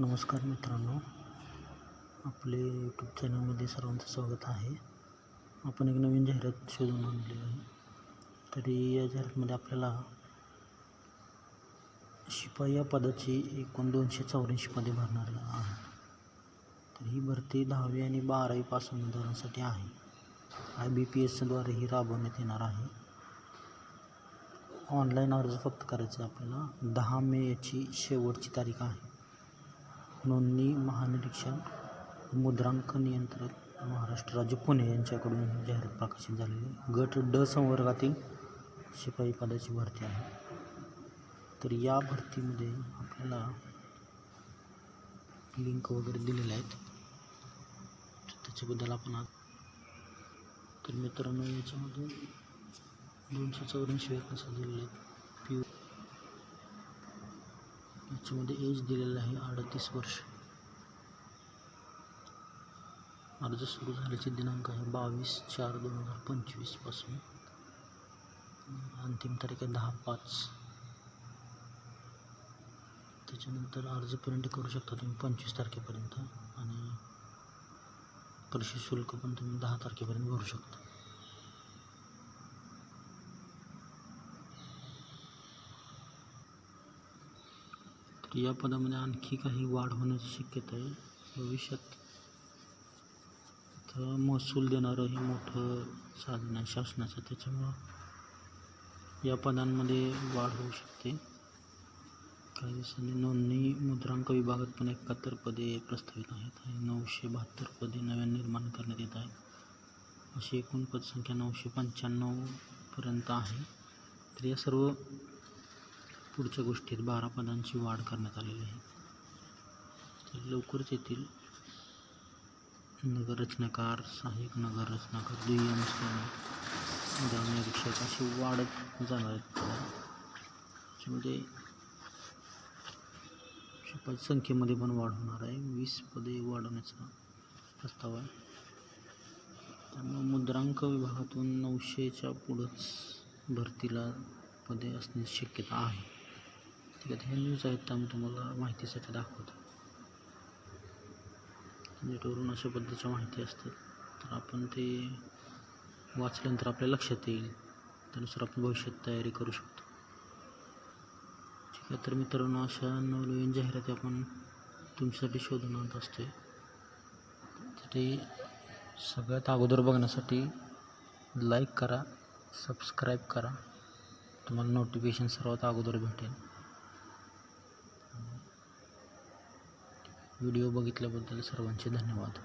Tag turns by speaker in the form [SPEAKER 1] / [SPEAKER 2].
[SPEAKER 1] नमस्कार मित्रांनो आपले यूट्यूब चॅनलमध्ये सर्वांचं स्वागत आहे. आपण एक नवीन जाहिरात शोधून आणली आहे. तरी या जाहिरातमध्ये आपल्याला शिपाई या पदाची एकूण दोनशे चौऱ्याऐंशी पदे भरणार आहे. तर ही भरती दहावी आणि बारावी पास उमेदवारांसाठी आहे. आय बी पी एसद्वारे ही राबवण्यात येणार आहे. ऑनलाईन अर्ज फक्त करायचा आहे आपल्याला. दहा मे याची शेवटची तारीख आहे. नोंदणी महानिरीक्षण मुद्रांक नियंत्रक महाराष्ट्र राज्य पुणे यांच्याकडून जाहिरात प्रकाशित झालेली गट ड संवर्गातील शिपाई पदाची भरती आहे. तर या भरतीमध्ये आपल्याला लिंक वगैरे दिलेले आहेत. त्याच्याबद्दल आपण आज तर मित्रांनो याच्यामध्ये दोनशे चौऱ्याऐंशी वॅकन्सी दिलेल्या आहेत. पी याच्यामध्ये एज दिलेलं आहे अडतीस वर्ष. अर्ज सुरू झाल्याचे दिनांक आहे बावीस चार दोन हजार पंचवीसपासून अंतिम तारीख आहे दहा पाच. त्याच्यानंतर अर्ज प्रिंट करू शकता तुम्ही पंचवीस तारखेपर्यंत आणि परीक्षा शुल्क पण तुम्ही दहा तारखेपर्यंत भरू शकता. तर या पदामध्ये आणखी काही वाढ होण्याची शक्यता आहे. भविष्यात तर महसूल देणारं हे मोठं साधन आहे शासनाचं. त्याच्यामुळं या पदांमध्ये वाढ होऊ शकते. काही दिवसांनी नोंदणी मुद्रांक विभागात पण एकाहत्तर पदे प्रस्तावित आहेत आणि नऊशे बहात्तर पदे नव्याने निर्माण करण्यात येत आहेत. अशी एकूण पदसंख्या नऊशे पंच्याण्णवपर्यंत आहे. तर या सर्व पुढच्या गोष्टीत बारा पदांची वाढ करण्यात आलेली आहे. तर लवकरच येथील नगररचनाकार सहाय्यक नगररचनाकार दुय्यम स्थान ग्रामनिरीक्षक अशी वाढत जाणार आहेत. त्याच्यामध्ये संख्येमध्ये पण वाढ होणार आहे. वीस पदे वाढवण्याचा प्रस्ताव आहे. त्यामुळे मुद्रांक विभागातून नऊशेच्या पुढंच भरतीला पदे असण्याची शक्यता आहे. ठीक आहे हे न्यूज आहेत मी तुम्हाला माहितीसाठी दाखवतो. म्हणजे नेटवरून अशा पद्धतीच्या माहिती असतात तर आपण ते वाचल्यानंतर आपल्या लक्षात येईल त्यानुसार आपण भविष्यात तयारी करू शकतो. ठीक आहे तर मित्रांनो अशा नवनवीन जाहिराती आपण तुमच्यासाठी शोधून आणत असते ते सगळ्यात अगोदर बघण्यासाठी लाईक करा सबस्क्राईब करा. तुम्हाला नोटिफिकेशन सर्वात अगोदर भेटेल. व्हिडिओ बघितल्याबद्दल सर्वांचे धन्यवाद.